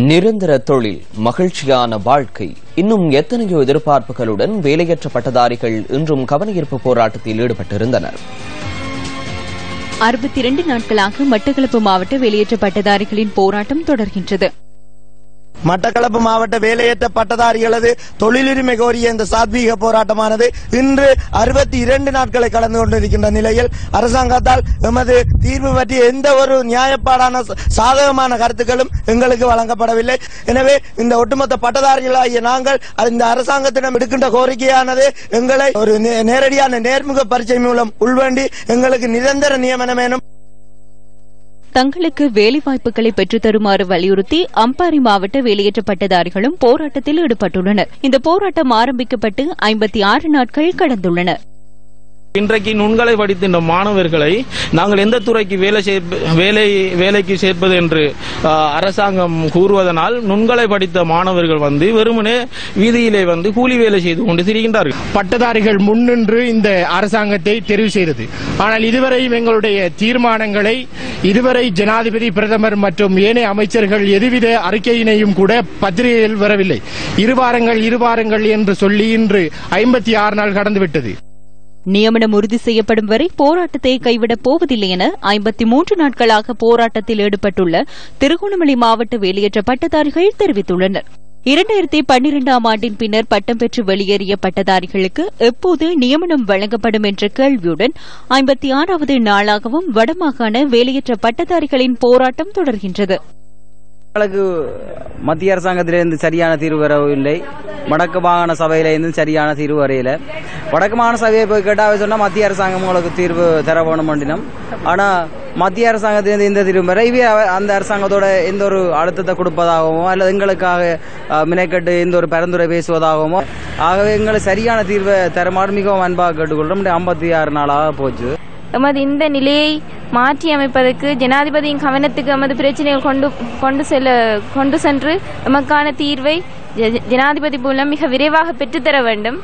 நிரந்தர தொழில் மகிழ்ச்சியான வாழ்க்கை. இன்னும் எத்தனையோ எதிர்பார்ப்புகளுடன் வேலையற்ற பட்டதாரிகள் இன்றும் கவனஈர்ப்பு போராட்டத்தில் ஈடுபட்டிருந்தனர். அறுபத்தி இரண்டு நாட்களாக மட்டக்களப்பு மாவட்ட வெளியேற்ற பட்டதாரிகளின் போராட்டம் தொடர்கின்றது. மட்டக்களப்பு மாவட்ட வேலையற்ற பட்டதாரிகளது தொழிலுரிமை கோரிய இந்த சாத்வீக போராட்டமானது இன்று அறுபத்தி இரண்டு நாட்களை கலந்து கொண்டிருக்கின்ற நிலையில் அரசாங்கத்தால் எமது தீர்வு பற்றிய எந்த ஒரு நியாயப்பாடான சாதகமான கருத்துக்களும் எங்களுக்கு வழங்கப்படவில்லை. எனவே இந்த ஒட்டுமொத்த பட்டதாரிகளாகிய நாங்கள் இந்த அரசாங்கத்திடம் எடுக்கின்ற கோரிக்கையானது எங்களை ஒரு நே- நேரடியான நேர்முக பரிச்சை மூலம் உள்வேண்டி எங்களுக்கு நிரந்தர நியமனம் தங்களுக்கு வேலைவாய்ப்புகளை பெற்றுத் தருமாறு வலியுறுத்தி அம்பாரி மாவட்ட வெளியேற்ற பட்டதாரிகளும் போராட்டத்தில் ஈடுபட்டுள்ளனர். இந்த போராட்டம் ஆரம்பிக்கப்பட்டு ஐம்பத்தி ஆறு நாட்கள் கடந்துள்ளன இன்றைக்கு நுண்களை படித்தின்ற மாணவர்களை நாங்கள் எந்த துறைக்கு வேலை வேலை வேலைக்கு சேர்ப்பது என்று அரசாங்கம் கூறுவதனால் நுண்களை படித்த மாணவர்கள் வந்து வெறுமனே வீதியிலே வந்து கூலி வேலை செய்து கொண்டு திரிகின்றார்கள். பட்டதாரிகள் முன்னின்று இந்த அரசாங்கத்தை தெரிவு செய்தது. ஆனால் இதுவரையும் எங்களுடைய தீர்மானங்களை இதுவரை ஜனாதிபதி பிரதமர் மற்றும் ஏனைய அமைச்சர்கள் எதுவித அறிக்கையினையும் கூட பத்திரிகையில் வரவில்லை. இருவாரங்கள் இருவாரங்கள் என்று சொல்லி இன்று ஐம்பத்தி ஆறு நாள் கடந்துவிட்டது. நியமனம் உறுதி செய்யப்படும் வரை போராட்டத்தை கைவிடப் போவதில்லை என ஐம்பத்தி மூன்று நாட்களாக போராட்டத்தில் ஈடுபட்டுள்ள திருகோணமலை மாவட்ட வெளியேற்ற பட்டதாரிகள் தெரிவித்துள்ளனர். இரண்டாயிரத்தி பன்னிரெண்டாம் ஆண்டின் பின்னர் பட்டம் பெற்று வெளியேறிய பட்டதாரிகளுக்கு எப்போது நியமனம் வழங்கப்படும் என்ற கேள்வியுடன் ஐம்பத்தி ஆறாவது நாளாகவும் வடமாகாண வேலையற்ற பட்டதாரிகளின் போராட்டம் தொடர்கின்றது. எங்களுக்கு மத்திய அரசாங்கத்திலிருந்து சரியான தீர்வு வரவில்லை வடக்கு மாகாண சபையிலிருந்து சரியான தீர்வு வரையில வடக்கு மாகாண சபையை போய் கேட்டாவே சொன்னா மத்திய அரசாங்கம் உங்களுக்கு தீர்வு தர வேணும் பண்ணினோம் ஆனா மத்திய அரசாங்கத்திலிருந்து இந்த தீர்வு வரை இவே அந்த அரசாங்கத்தோட எந்த ஒரு அழுத்தத்தை கொடுப்பதாகவோ அல்லது எங்களுக்காக மினைக்கட்டு எந்த ஒரு பரிந்துரை பேசுவதாகவோ ஆகவே எங்களுக்கு சரியான தீர்வை தரமாறு மிகவும் அன்பாக கேட்டுக்கொள்றோம். ஐம்பத்தி ஆறு நாளாக போச்சு. எமது இந்த நிலையை மாற்றி அமைப்பதற்கு ஜனாதிபதியின் கவனத்துக்கு எமது பிரச்சனைகள் கொண்டு கொண்டு செல்ல கொண்டு சென்று எமக்கான தீர்வை ஜ- ஜனாதிபதி மூலம் மிக விரைவாக பெற்றுத்தர வேண்டும்.